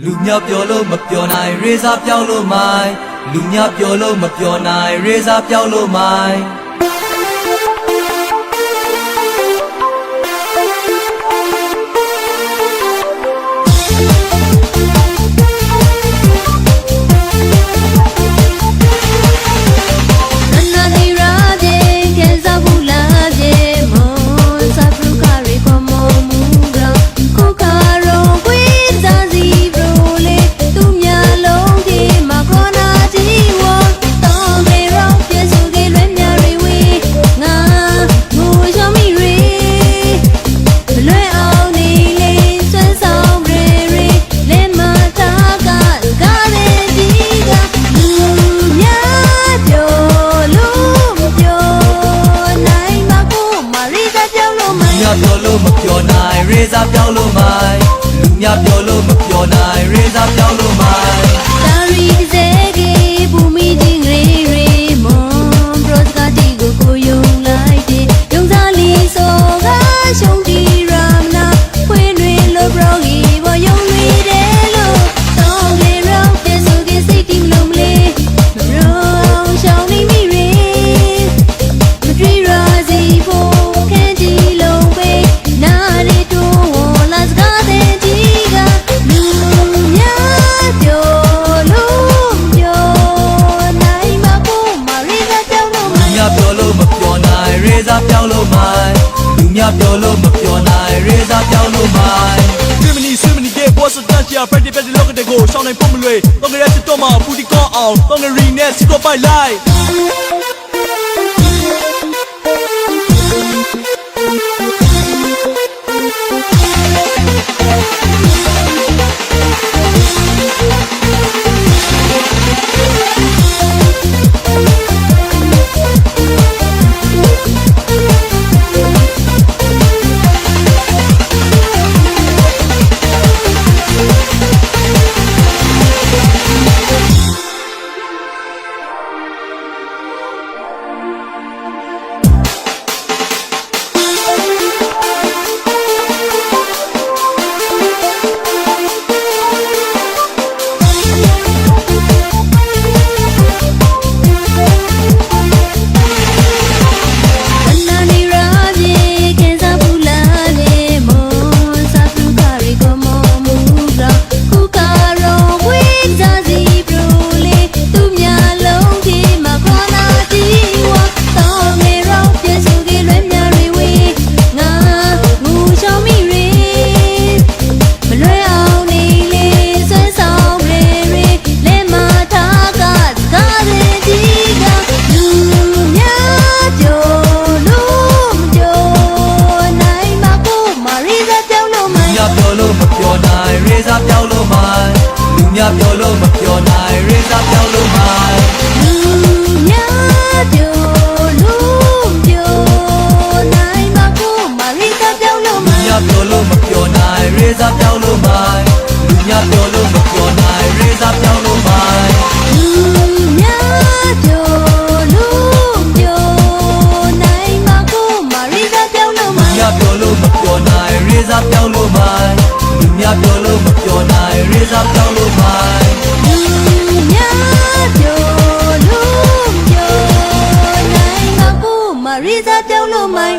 လူမြောက်ပြောလို့မပြောနိုင်ရေစားပြောင်းလို့မိုင်းလူမြောက်ပြောလို့မပြောနိုင်ရေစားပြောင်းလို့မိုင်း မြောက်ပြောလို့မပြောနိုင်ရေစားပြောင်းလို့မိုင်း င်းလို့မိုင်းလူမြောက်ပြောလို့မပြောနိုင်ရေစားပြောင်းလို့မိုင်း Swimini swimini gay boss တန်ချာ Friday Friday လောကတဲ့ကိုရှောင်းနိုင်ဖို့မလွယ်တော့ငရစစ်တော့မှပူတီကောင်းအောင်တော့ငရီနဲ့စစ်တော့ပိုက်လိုက် မလူမြောက်ပြောလို့မပြောနိုင်ရေစားပြောင်းလို့မိုင်းလူမြောက်ပြောလို့မပြောနိုင်ရေစားပြောင်းလို့မိုင်းလူများပြောလို့ပြောနိုင်မကိုမရီကပြောင်းလို့မလူမြောက်ပြောလို့မပြော ရေစားပြောင်းလို့မိုင်းလူမြောက်ပြောလို့မပြောနိုင်ရေစားပြောင်းလို့မိုင်းလူများပြောလို့ပြောနိုင်မကိုမရီကပြောင်းလို့မိုင်း